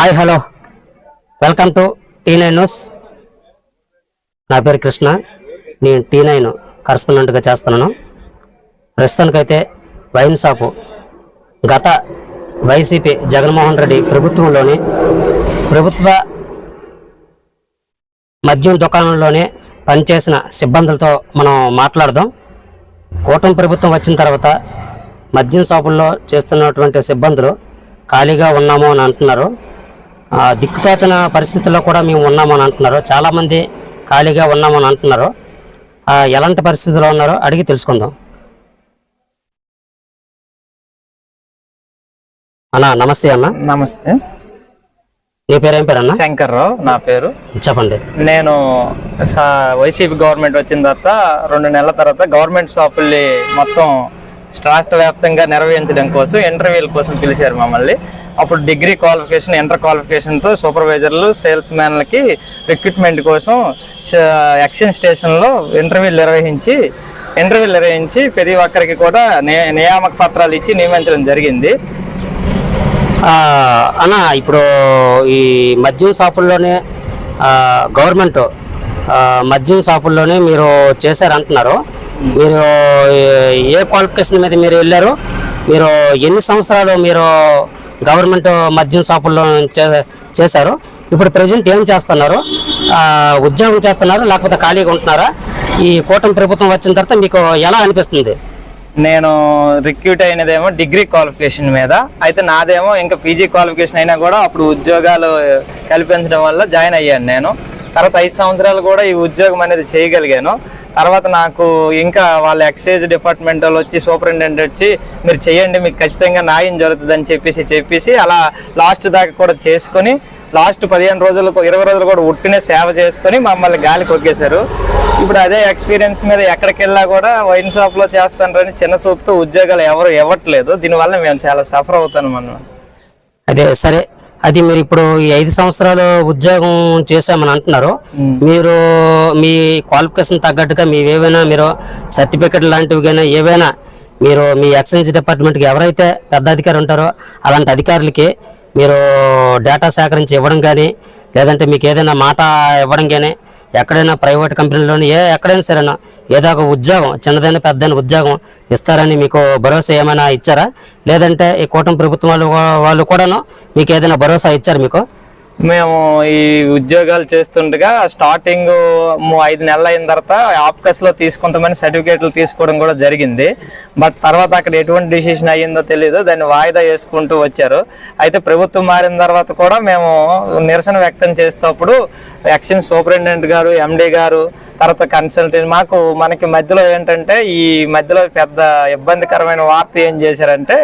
Hi hello. Welcome to T nine news. నా పేరు కృష్ణ. నేను టీ నైన్ కరస్పాండెంట్గా చేస్తున్నాను. ప్రస్తుతానికైతే వైన్ షాపు. గత వైసీపీ జగన్మోహన్ రెడ్డి ప్రభుత్వంలోని ప్రభుత్వ మద్యం దుకాణంలోనే పనిచేసిన సిబ్బందులతో మనం మాట్లాడదాం. కూటమి ప్రభుత్వం వచ్చిన తర్వాత మద్యం షాపుల్లో చేస్తున్నటువంటి సిబ్బందులు ఖాళీగా ఉన్నాము అని అంటున్నారు. దిక్కుతోచన పరిస్థితుల్లో కూడా మేము ఉన్నాము అని అంటున్నారు. చాలామంది ఖాళీగా ఉన్నాము అని అంటున్నారు ఎలాంటి పరిస్థితుల్లో ఉన్నారో అడిగి తెలుసుకుందాం. అన్న నమస్తే అన్న. నమస్తే. నీ పేరు ఏం పేరు అన్న? శంకర్రావు నా పేరు. చెప్పండి. నేను వైసీపీ గవర్నమెంట్ వచ్చిన తర్వాత రెండు నెలల తర్వాత గవర్నమెంట్ షాపుల్ని మొత్తం రాష్ట్ర వ్యాప్తంగా నిర్వహించడం కోసం ఇంటర్వ్యూల కోసం పిలిచారు మమ్మల్ని. అప్పుడు డిగ్రీ క్వాలిఫికేషన్ ఇంటర్ క్వాలిఫికేషన్తో సూపర్వైజర్లు సేల్స్ మ్యాన్లకి రిక్రూట్మెంట్ కోసం ఎక్స్చేంజ్ స్టేషన్లో ఇంటర్వ్యూలు నిర్వహించి ఇంటర్వ్యూలు నిర్వహించి ప్రతి ఒక్కరికి కూడా నియామక పత్రాలు ఇచ్చి నియమించడం జరిగింది. అన్న ఇప్పుడు ఈ మద్యం షాపుల్లోనే గవర్నమెంట్ మద్యం షాపుల్లోనే మీరు చేశారంటున్నారు. మీరు ఏ- క్వాలిఫికేషన్ మీద మీరు వెళ్ళారు? మీరు ఎన్ని సంవత్సరాలు మీరు గవర్నమెంట్ మద్యం షాపుల్లో చే- చేశారు? ఇప్పుడు ప్రజెంట్ ఏం చేస్తున్నారు? ఉద్యోగం చేస్తున్నారు లేకపోతే ఖాళీగా ఉంటున్నారా? ఈ కూటమి ప్రభుత్వం వచ్చిన తర్వాత మీకు ఎలా అనిపిస్తుంది? నేను రిక్రూట్ అయినదేమో డిగ్రీ క్వాలిఫికేషన్ మీద అయితే నాదేమో ఇంకా పీజీ క్వాలిఫికేషన్ అయినా కూడా అప్పుడు ఉద్యోగాలు కల్పించడం వల్ల జాయిన్ అయ్యాను నేను. తర్వాత ఐదు సంవత్సరాలు కూడా ఈ ఉద్యోగం అనేది చేయగలిగాను. తర్వాత నాకు ఇంకా వాళ్ళ ఎక్సైజ్ డిపార్ట్మెంట్ వాళ్ళు వచ్చి సూపరింటెండెంట్ వచ్చి మీరు చేయండి మీకు ఖచ్చితంగా న్యాయం జరుగుతుంది అని చెప్పేసి చెప్పేసి అలా లాస్ట్ దాకా కూడా చేసుకొని లాస్ట్ పదిహేను రోజులు ఇరవై రోజులు కూడా ఉట్టినే సేవ చేసుకొని మమ్మల్ని గాలి కొగ్గేశారు ఇప్పుడు అదే ఎక్స్పీరియన్స్ మీద ఎక్కడికి వెళ్ళా కూడా వైన్ షాప్లో చేస్తానని చిన్న చూపుతో ఉద్యోగాలు ఎవరు ఇవ్వట్లేదు. దీనివల్ల మేము చాలా సఫర్ అవుతాం మనం అదే సరే అది మీరు ఇప్పుడు ఈ ఐదు సంవత్సరాలు ఉద్యోగం చేశామని అంటున్నారు. మీరు మీ క్వాలిఫికేషన్ తగ్గట్టుగా మీ ఏవైనా మీరు సర్టిఫికెట్ లాంటివి కానీ ఏవైనా మీరు మీ ఎక్సైజ్ డిపార్ట్మెంట్కి ఎవరైతే పెద్ద అధికారి ఉంటారో అలాంటి అధికారులకి మీరు డేటా సేకరించి ఇవ్వడం కానీ లేదంటే మీకు ఏదైనా మాట ఇవ్వడం కానీ ఎక్కడైనా ప్రైవేట్ కంపెనీలోని ఏ ఎక్కడైనా సరేనా ఏదో ఒక ఉద్యోగం చిన్నదైనా పెద్దైన ఉద్యోగం ఇస్తారని మీకు భరోసా ఏమైనా ఇచ్చారా? లేదంటే ఈ కూటమి ప్రభుత్వం వాళ్ళు వాళ్ళు కూడాను మీకు ఏదైనా భరోసా ఇచ్చారు మీకు? మేము ఈ ఉద్యోగాలు చేస్తుండగా స్టార్టింగ్ ఐదు నెలలు అయిన తర్వాత ఆప్కస్లో తీసుకుంటామని సర్టిఫికేట్లు తీసుకోవడం కూడా జరిగింది. బట్ తర్వాత అక్కడ ఎటువంటి డిసిషన్ అయ్యిందో తెలియదు దాన్ని వాయిదా వేసుకుంటూ వచ్చారు. అయితే ప్రభుత్వం మారిన తర్వాత కూడా మేము నిరసన వ్యక్తం చేసేటప్పుడు ఎక్సైజ్ సూపరింటెండెంట్ గారు ఎండి గారు తర్వాత కన్సల్టెంట్ మాకు మనకి మధ్యలో ఏంటంటే ఈ మధ్యలో పెద్ద ఇబ్బందికరమైన వార్త ఏం చేశారంటే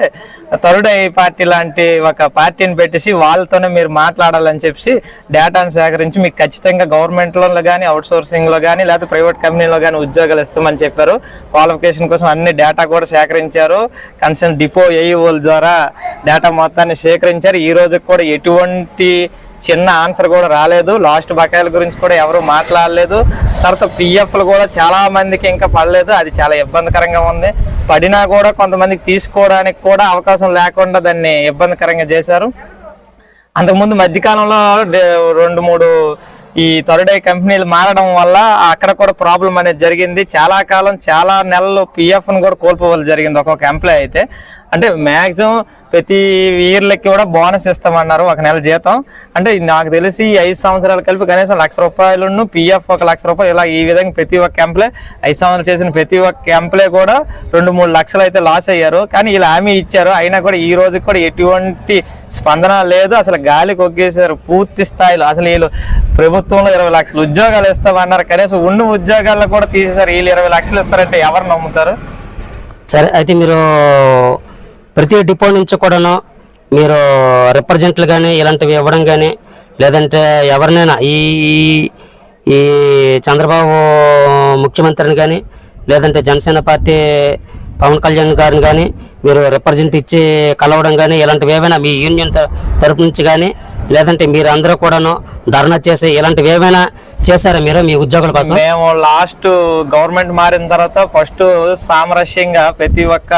తరుడై పార్టీ లాంటి ఒక పార్టీని పెట్టేసి వాళ్ళతోనే మీరు మాట్లాడాలని చెప్పి డేటాను సేకరించి మీకు ఖచ్చితంగా గవర్నమెంట్లో కానీ అవుట్ సోర్సింగ్లో కానీ లేకపోతే ప్రైవేట్ కంపెనీలో కానీ ఉద్యోగాలు ఇస్తామని చెప్పారు. క్వాలిఫికేషన్ కోసం అన్ని డేటా కూడా సేకరించారు. కన్సల్ట్ డిపో ఏఈఓల ద్వారా డేటా మొత్తాన్ని సేకరించారు. ఈ రోజు కూడా ఎటువంటి చిన్న ఆన్సర్ కూడా రాలేదు. లాస్ట్ బకాయిల గురించి కూడా ఎవరు మాట్లాడలేదు. తర్వాత పిఎఫ్లు కూడా చాలా మందికి ఇంకా పడలేదు. అది చాలా ఇబ్బందికరంగా ఉంది. పడినా కూడా కొంతమందికి తీసుకోవడానికి కూడా అవకాశం లేకుండా దాన్ని ఇబ్బందికరంగా చేశారు. అంతకుముందు మధ్యకాలంలో రెండు మూడు ఈ థర్డై కంపెనీలు మారడం వల్ల అక్కడ కూడా ప్రాబ్లం అనేది జరిగింది. చాలా కాలం చాలా నెలలు పిఎఫ్ను కూడా కోల్పోవాలి జరిగింది ఒక్కొక్క ఎంప్లాయ్ అయితే. అంటే మ్యాక్సిమం ప్రతి ఇయర్లకి కూడా బోనస్ ఇస్తామన్నారు ఒక నెల జీతం. అంటే నాకు తెలిసి ఈ ఐదు సంవత్సరాలు కలిపి కనీసం లక్ష రూపాయలను పిఎఫ్ ఒక లక్ష రూపాయలు ఇలా ఈ విధంగా ప్రతి ఒక్క క్యాంప్లే ఐదు సంవత్సరాలు చేసిన ప్రతి ఒక్క క్యాంప్లే కూడా రెండు మూడు లక్షలు అయితే లాస్ అయ్యారు. కానీ ఇలా హామీ ఇచ్చారు. అయినా కూడా ఈ రోజు కూడా ఎటువంటి స్పందన లేదు. అసలు గాలి కొగ్గేశారు పూర్తి స్థాయిలో. అసలు వీళ్ళు ప్రభుత్వంలో ఇరవై లక్షలు ఉద్యోగాలు ఇస్తామన్నారు. కనీసం ఉన్న ఉద్యోగాల్లో కూడా తీసేశారు. వీళ్ళు ఇరవై లక్షలు ఇస్తారంటే ఎవరు నమ్ముతారు? సరే అయితే మీరు ప్రతి డిపో నుంచి కూడాను మీరు రిప్రజెంట్లు కానీ ఇలాంటివి ఇవ్వడం కానీ లేదంటే ఎవరినైనా ఈ ఈ చంద్రబాబు ముఖ్యమంత్రిని కానీ లేదంటే జనసేన పార్టీ పవన్ కళ్యాణ్ గారిని కానీ మీరు రిప్రజెంట్ ఇచ్చి కలవడం కానీ ఇలాంటివి ఏవైనా మీ యూనియన్ తరపు నుంచి కానీ లేదంటే మీరు అందరూ కూడాను ధర్నా చేసి ఇలాంటివి ఏమైనా చేశారా మీరు మీ ఉద్యోగుల కోసం? మేము లాస్ట్ గవర్నమెంట్ మారిన తర్వాత ఫస్ట్ సామరస్యంగా ప్రతి ఒక్క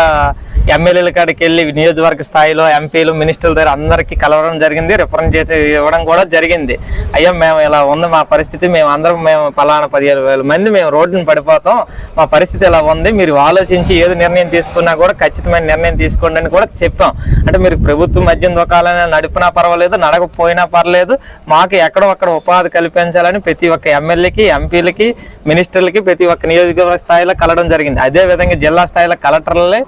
ఎమ్మెల్యేల కాడికి వెళ్ళి నియోజకవర్గ స్థాయిలో ఎంపీలు మినిస్టర్ల దగ్గర అందరికీ కలవడం జరిగింది రిఫరెన్స్ చేసి ఇవ్వడం కూడా జరిగింది. అయ్యా మేము ఇలా ఉంది మా పరిస్థితి మేము అందరం మేము పలానా పదిహేను వేల మంది మేము రోడ్డును పడిపోతాం మా పరిస్థితి ఇలా ఉంది మీరు ఆలోచించి ఏది నిర్ణయం తీసుకున్నా కూడా ఖచ్చితమైన నిర్ణయం తీసుకోండి అని కూడా చెప్పాం. అంటే మీరు ప్రభుత్వం మద్యం దుకాణాలను నడిపినా పర్వాలేదు నడకపోయినా పర్లేదు మాకు ఎక్కడో అక్కడ ఉపాధి కల్పించాలని ప్రతి ఒక్క ఎమ్మెల్యేకి ఎంపీలకి మినిస్టర్లకి ప్రతి ఒక్క నియోజకవర్గ స్థాయిలో కలవడం జరిగింది. అదే విధంగా జిల్లా స్థాయిలో కలెక్టర్లే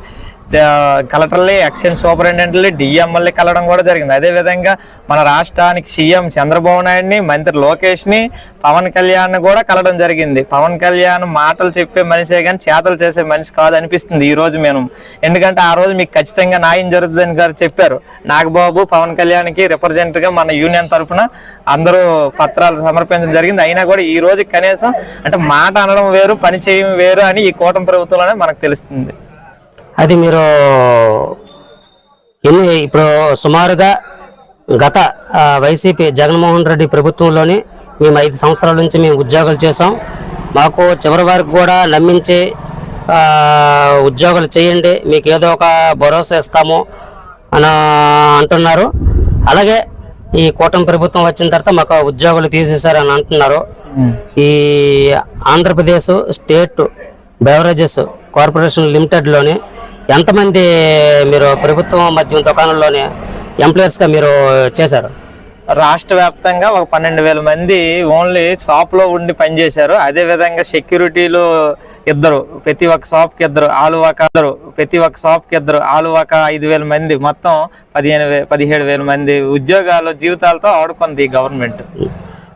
కలెక్టర్లే ఎక్సైజ్ సూపరింటెండెంట్లే డిఎంఎల్ఏ కలవడం కూడా జరిగింది. అదే విధంగా మన రాష్ట్రానికి సీఎం చంద్రబాబు నాయుడిని మంత్రి లోకేష్ని పవన్ కళ్యాణ్ కూడా కలవడం జరిగింది. పవన్ కళ్యాణ్ మాటలు చెప్పే మనిషే కానీ చేతలు చేసే మనిషి కాదు అనిపిస్తుంది ఈ రోజు మేము. ఎందుకంటే ఆ రోజు మీకు ఖచ్చితంగా న్యాయం జరుగుతుందని గారు చెప్పారు. నాగబాబు పవన్ కళ్యాణ్కి రిప్రజెంట్ మన యూనియన్ తరఫున అందరూ పత్రాలు సమర్పించడం జరిగింది. అయినా కూడా ఈ రోజు కనీసం అంటే మాట అనడం వేరు పని చేయడం వేరు అని ఈ కూటమి ప్రభుత్వంలోనే మనకు తెలుస్తుంది. అది మీరు ఎన్ని ఇప్పుడు సుమారుగా గత వైసీపీ జగన్మోహన్ రెడ్డి ప్రభుత్వంలోని మేము ఐదు సంవత్సరాల నుంచి మేము ఉద్యోగాలు చేసాం మాకు చివరి వరకు కూడా నమ్మించి ఉద్యోగాలు చేయండి మీకు ఏదో ఒక భరోసా ఇస్తాము అని అంటున్నారు. అలాగే ఈ కూటమి ప్రభుత్వం వచ్చిన తర్వాత మాకు ఉద్యోగాలు తీసేశారని అంటున్నారు. ఈ ఆంధ్రప్రదేశ్ స్టేట్ బెవరేజెస్ కార్పొరేషన్ లిమిటెడ్లోని ఎంతమంది మీరు ప్రభుత్వం మద్యం దుకాణంలోని ఎంప్లాయర్స్గా మీరు చేశారు? రాష్ట్ర వ్యాప్తంగా ఒక పన్నెండు వేల మంది ఓన్లీ షాప్లో ఉండి పనిచేశారు అదే విధంగా సెక్యూరిటీలు ఇద్దరు ప్రతి ఒక్క షాప్కి ఇద్దరు ఆలువాక ఇద్దరు ప్రతి ఒక్క షాప్కి ఇద్దరు ఆలువాక ఐదు వేల మంది మొత్తం పదిహేను వే పదిహేడు వేల మంది ఉద్యోగాలు జీవితాలతో ఆడుకుంది గవర్నమెంట్.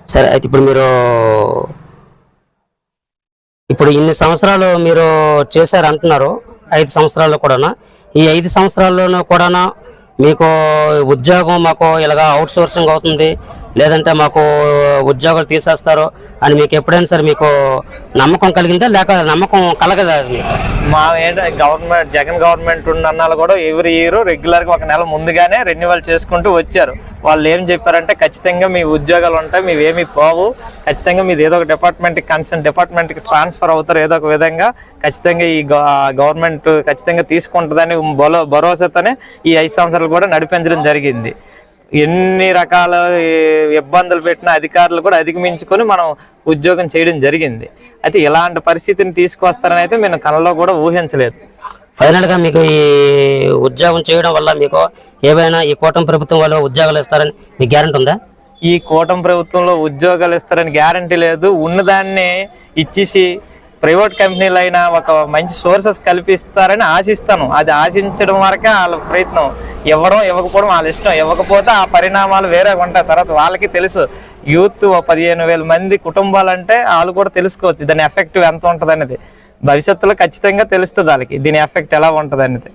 సరే అయితే ఇప్పుడు మీరు ఇప్పుడు ఇన్ని సంవత్సరాలు మీరు చేశారు అంటున్నారు ఐదు సంవత్సరాల్లో కూడా ఈ ఐదు సంవత్సరాల్లోనూ కూడా మీకు ఉద్యోగం మాకు ఇలాగా అవుట్ సోర్సింగ్ అవుతుంది లేదంటే మాకు ఉద్యోగాలు తీసేస్తారు అని మీకు ఎప్పుడైనా సరే మీకు నమ్మకం కలిగిందా? లేక నమ్మకం కలగదా మా గవర్నమెంట్ జగన్ గవర్నమెంట్ ఉన్న కూడా ఎవ్రీ ఇయర్ రెగ్యులర్గా ఒక నెల ముందుగానే రెన్యువల్ చేసుకుంటూ వచ్చారు. వాళ్ళు ఏం చెప్పారంటే ఖచ్చితంగా మీ ఉద్యోగాలు ఉంటాయి మీవేమీ పోవు. ఖచ్చితంగా మీది ఏదో ఒక డిపార్ట్మెంట్కి కన్సర్న్ డిపార్ట్మెంట్కి ట్రాన్స్ఫర్ అవుతారు ఏదో ఒక విధంగా. ఖచ్చితంగా ఈ గవర్నమెంట్ ఖచ్చితంగా తీసుకుంటుందని బలో భరోసాతోనే ఈ ఐదు సంవత్సరాలు కూడా నడిపించడం జరిగింది. ఎన్ని రకాల ఇబ్బందులు పెట్టిన అధికారులు కూడా అధిగమించుకొని మనం ఉద్యోగం చేయడం జరిగింది. అయితే ఇలాంటి పరిస్థితిని తీసుకొస్తారని అయితే మేము కళ్ళలో కూడా ఊహించలేదు. ఫైనల్గా మీకు ఈ ఉద్యోగం చేయడం వల్ల మీకు ఏవైనా ఈ కూటమి ప్రభుత్వం వాళ్ళు ఉద్యోగాలు ఇస్తారని మీకు గ్యారంటీ ఉందా? ఈ కూటమి ప్రభుత్వంలో ఉద్యోగాలు ఇస్తారని గ్యారంటీ లేదు. ఉన్నదాన్ని ఇచ్చేసి ప్రైవేట్ కంపెనీలు అయినా ఒక మంచి సోర్సెస్ కల్పిస్తారని ఆశిస్తాను. అది ఆశించడం వరకే వాళ్ళ ప్రయత్నం. ఇవ్వడం ఇవ్వకపోవడం వాళ్ళ ఇష్టం. ఇవ్వకపోతే ఆ పరిణామాలు వేరే ఉంటాయి. తర్వాత వాళ్ళకి తెలుసు. యూత్ పదిహేను వేల మంది కుటుంబాలంటే వాళ్ళు కూడా తెలుసుకోవచ్చు. దాని ఎఫెక్ట్ ఎంత ఉంటుంది అనేది భవిష్యత్తులో ఖచ్చితంగా తెలుస్తుంది వాళ్ళకి. దీని ఎఫెక్ట్ ఎలా ఉంటుంది అనేది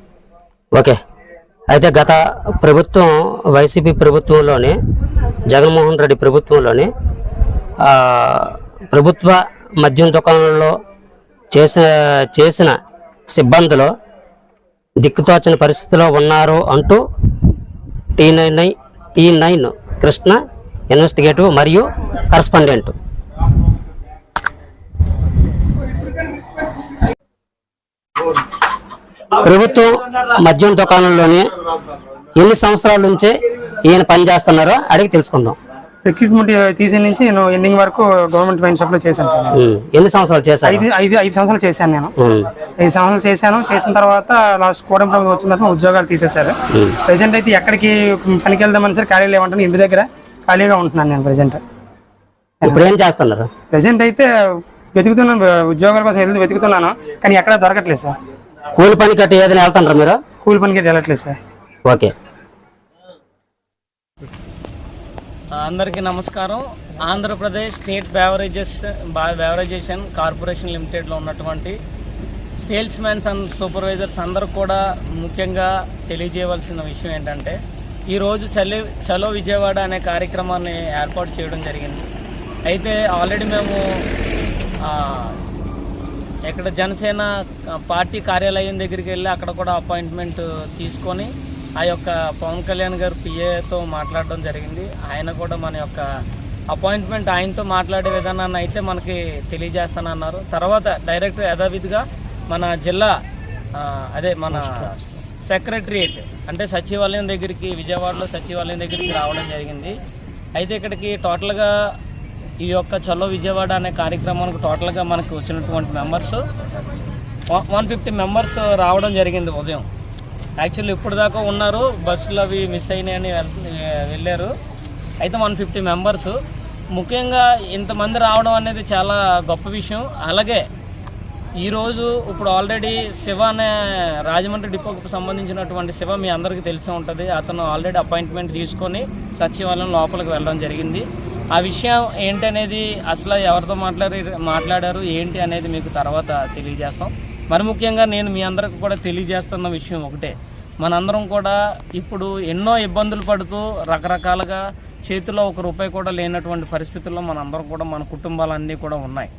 ఓకే. అయితే గత ప్రభుత్వం వైసీపీ ప్రభుత్వంలోనే జగన్మోహన్ రెడ్డి ప్రభుత్వంలోనే ప్రభుత్వ మద్యం దుకాణంలో చేసిన చేసిన సిబ్బందిలో దిక్కుతోచని పరిస్థితిలో ఉన్నారు అంటూ T nine nine T nine Krishna investigative మరియు కరస్పాండెంట్. ప్రభుత్వం మద్యం దుకాణంలోనే ఎన్ని సంవత్సరాల నుంచే ఈయన పనిచేస్తున్నారో అడిగి తెలుసుకుందాం. రిక్రూట్మెంట్ తీసి నుంచి నేను ఎండింగ్ వరకు గవర్నమెంట్ వైన్ షాప్లో చేశాను సార్. ఎన్ని సంవత్సరాలు చేశారు? ఐదు ఐదు ఐదు సంవత్సరాలు చేశాను నేను. ఐదు సంవత్సరాలు చేశాను. చేసిన తర్వాత లాస్ట్ కూటమి ప్రభుత్వం వచ్చిన తర్వాత ఉద్యోగాలు తీసేశారు. ప్రెసెంట్ అయితే ఎక్కడికి పనికి వెళ్దామని సరే ఖాళీ లేవంటాను. ఇంటి దగ్గర ఖాళీగా ఉంటున్నాను నేను ప్రెసెంట్ ఇప్పుడు ఏం చేస్తున్నారు? ప్రెసెంట్ అయితే వెతుకుతున్నాను. ఉద్యోగాల కోసం వెళ్ళి వెతుకుతున్నాను. కానీ ఎక్కడ దొరకట్లేదు సార్. కూలి పని కట్టి ఏదైనా వెళ్తుంటారు మీరు? కూలి పనికి వెళ్ళట్లేదు సార్. ఓకే. అందరికీ నమస్కారం. ఆంధ్రప్రదేశ్ స్టేట్ బ్యావరేజెస్ బ్యావరేజేషన్ కార్పొరేషన్ లిమిటెడ్లో ఉన్నటువంటి సేల్స్ మ్యాన్స్ అండ్ సూపర్వైజర్స్ అందరూ కూడా ముఖ్యంగా తెలియజేయవలసిన విషయం ఏంటంటే ఈరోజు చలి చలో విజయవాడ అనే కార్యక్రమాన్ని ఏర్పాటు చేయడం జరిగింది. అయితే ఆల్రెడీ మేము ఇక్కడ జనసేన పార్టీ కార్యాలయం దగ్గరికి వెళ్ళి అక్కడ కూడా అపాయింట్మెంట్ తీసుకొని ఆ యొక్క పవన్ కళ్యాణ్ గారు పిఏతో మాట్లాడడం జరిగింది. ఆయన కూడా మన యొక్క అపాయింట్మెంట్ ఆయనతో మాట్లాడే విధానాన్ని అయితే మనకి తెలియజేస్తానన్నారు. తర్వాత డైరెక్ట్ యథావిధిగా మన జిల్లా అదే మన సెక్రటరియేట్ అంటే సచివాలయం దగ్గరికి విజయవాడలో సచివాలయం దగ్గరికి రావడం జరిగింది. అయితే ఇక్కడికి టోటల్గా ఈ యొక్క చలో విజయవాడ అనే కార్యక్రమానికి టోటల్గా మనకు వచ్చినటువంటి మెంబర్స్ వన్ ఫిఫ్టీ మెంబర్స్ రావడం జరిగింది ఉదయం. యాక్చువల్లీ ఇప్పటిదాకా దాకా ఉన్నారు. బస్సులు అవి మిస్ అయినాయని వెళ్- వెళ్ళారు. అయితే వన్ ఫిఫ్టీ మెంబర్స్. ముఖ్యంగా ఇంతమంది రావడం అనేది చాలా గొప్ప విషయం. అలాగే ఈరోజు ఇప్పుడు ఆల్రెడీ శివ అనే రాజమండ్రి డిపోకి సంబంధించినటువంటి శివ మీ అందరికీ తెలిసే ఉంటుంది. అతను ఆల్రెడీ అపాయింట్మెంట్ తీసుకొని సచివాలయం లోపలికి వెళ్ళడం జరిగింది. ఆ విషయం ఏంటనేది అసలు ఎవరితో మాట్లాడి మాట్లాడారు? ఏంటి అనేది మీకు తర్వాత తెలియజేస్తాం. మరి ముఖ్యంగా నేను మీ అందరికి కూడా తెలియజేస్తున్న విషయం ఒకటే. మనందరం కూడా ఇప్పుడు ఎన్నో ఇబ్బందులు పడుతూ రకరకాలుగా చేతిలో ఒక రూపాయి కూడా లేనటువంటి పరిస్థితుల్లో మనందరం కూడా మన కుటుంబాలన్నీ కూడా ఉన్నాయి.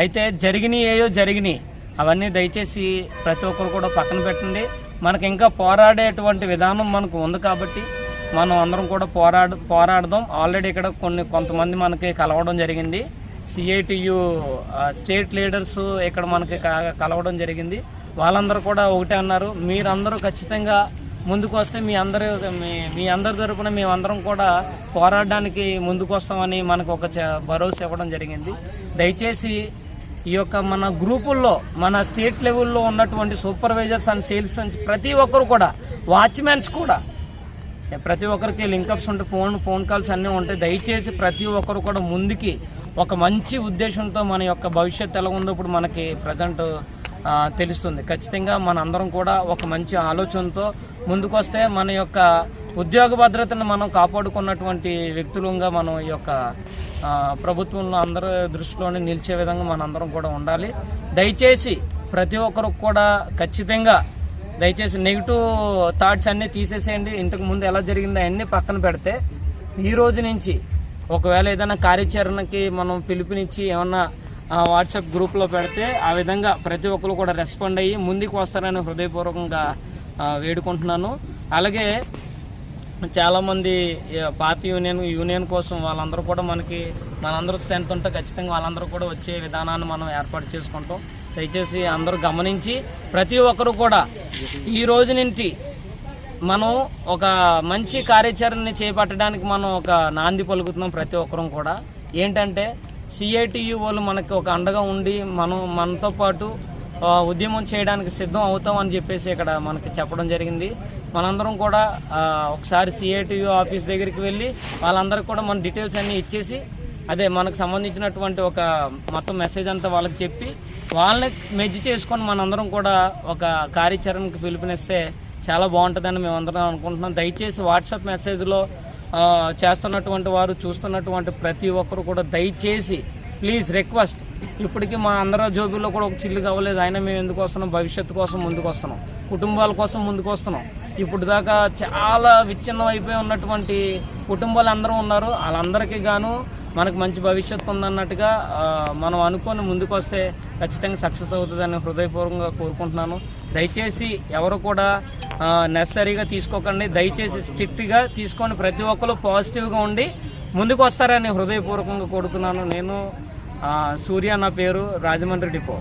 అయితే జరిగినాయి ఏయో జరిగినాయి అవన్నీ దయచేసి ప్రతి ఒక్కరు కూడా పక్కన పెట్టండి. మనకి ఇంకా పోరాడేటువంటి విధానం మనకు ఉంది కాబట్టి మనం అందరం కూడా పోరాడు పోరాడదాం. ఆల్రెడీ ఇక్కడ కొన్ని కొంతమంది మనకి కలవడం జరిగింది. సిఐటియు స్టేట్ లీడర్స్ ఇక్కడ మనకి క- కలవడం జరిగింది. వాళ్ళందరూ కూడా ఒకటే అన్నారు. మీరందరూ ఖచ్చితంగా ముందుకు వస్తే మీ అందరి మీ మీ అందరి తరపున మేమందరం కూడా పోరాడడానికి ముందుకు వస్తామని మనకు ఒక చ- భరోసా ఇవ్వడం జరిగింది. దయచేసి ఈ యొక్క మన గ్రూపుల్లో మన స్టేట్ లెవెల్లో ఉన్నటువంటి సూపర్వైజర్స్ అండ్ సేల్స్ ప్రతి ఒక్కరు కూడా వాచ్మెన్స్ కూడా ప్రతి ఒక్కరికి లింకప్స్ ఉంటాయి ఫోన్ ఫోన్ కాల్స్ అన్నీ ఉంటాయి దయచేసి ప్రతి ఒక్కరు కూడా ముందుకి ఒక మంచి ఉద్దేశంతో మన యొక్క భవిష్యత్తు ఎలా ఉందో ఇప్పుడు మనకి ప్రజెంట్ తెలుస్తుంది. ఖచ్చితంగా మన అందరం కూడా ఒక మంచి ఆలోచనతో ముందుకొస్తే మన యొక్క ఉద్యోగ భద్రతను మనం కాపాడుకున్నటువంటి వ్యక్తులుగా మనం ఈ యొక్క ప్రభుత్వంలో అందరి దృష్టిలోనే నిలిచే విధంగా మనందరం కూడా ఉండాలి. దయచేసి ప్రతి ఒక్కరు కూడా ఖచ్చితంగా దయచేసి నెగిటివ్ థాట్స్ అన్నీ తీసేసేయండి. ఇంతకు ముందు ఎలా జరిగిందో అన్నీ పక్కన పెడితే ఈ రోజు నుంచి ఒకవేళ ఏదైనా కార్యాచరణకి మనం పిలుపునిచ్చి ఏమన్నా వాట్సాప్ గ్రూప్లో పెడితే ఆ విధంగా ప్రతి ఒక్కరు కూడా రెస్పాండ్ అయ్యి ముందుకు వస్తారని హృదయపూర్వకంగా వేడుకుంటున్నాను. అలాగే చాలామంది పాత యూనియన్ యూనియన్ కోసం వాళ్ళందరూ కూడా మనకి మనందరూ స్ట్రెంత్ ఉంటే ఖచ్చితంగా వాళ్ళందరూ కూడా వచ్చే విధానాన్ని మనం ఏర్పాటు చేసుకుంటాం. దయచేసి అందరూ గమనించి ప్రతి ఒక్కరు కూడా ఈ రోజు నుంచి మనం ఒక మంచి కార్యాచరణని చేపట్టడానికి మనం ఒక నాంది పలుకుతున్నాం ప్రతి ఒక్కరం కూడా. ఏంటంటే సిఐటియు వాళ్ళు మనకి ఒక అండగా ఉండి మనం మనతో పాటు ఉద్యమం చేయడానికి సిద్ధం అవుతాం అని చెప్పేసి ఇక్కడ మనకి చెప్పడం జరిగింది. మనందరం కూడా ఒకసారి సిఐటియు ఆఫీస్ దగ్గరికి వెళ్ళి వాళ్ళందరికీ కూడా మన డీటెయిల్స్ అన్నీ ఇచ్చేసి అదే మనకు సంబంధించినటువంటి ఒక మొత్తం మెసేజ్ అంతా వాళ్ళకి చెప్పి వాళ్ళని మెజ్జి చేసుకొని మనందరం కూడా ఒక కార్యాచరణకు పిలుపునిస్తే చాలా బాగుంటుందని మేమందరం అనుకుంటున్నాం. దయచేసి వాట్సాప్ మెసేజ్లో చేస్తున్నటువంటి వారు చూస్తున్నటువంటి ప్రతి ఒక్కరు కూడా దయచేసి ప్లీజ్ రిక్వెస్ట్. ఇప్పటికీ మా అందరూ జోబీలో కూడా ఒక చిల్లు కావలేదు. అయినా మేము ఎందుకు వస్తున్నాం? భవిష్యత్తు కోసం ముందుకు వస్తున్నాం. కుటుంబాల కోసం ముందుకు వస్తున్నాం. ఇప్పుడు దాకా చాలా విచ్ఛిన్నం అయిపోయి ఉన్నటువంటి కుటుంబాలు అందరూ ఉన్నారు. వాళ్ళందరికీ గాను మనకు మంచి భవిష్యత్తు ఉందన్నట్టుగా మనం అనుకొని ముందుకు వస్తే ఖచ్చితంగా సక్సెస్ అవుతుందని హృదయపూర్వకంగా కోరుకుంటున్నాను. దయచేసి ఎవరు కూడా నెసరీగా తీసుకోకండి. దయచేసి స్ట్రిక్ట్గా తీసుకొని ప్రతి ఒక్కరు పాజిటివ్గా ఉండి ముందుకు వస్తారని హృదయపూర్వకంగా కోరుతున్నాను. నేను సూర్య నా పేరు రాజమండ్రి డిపో.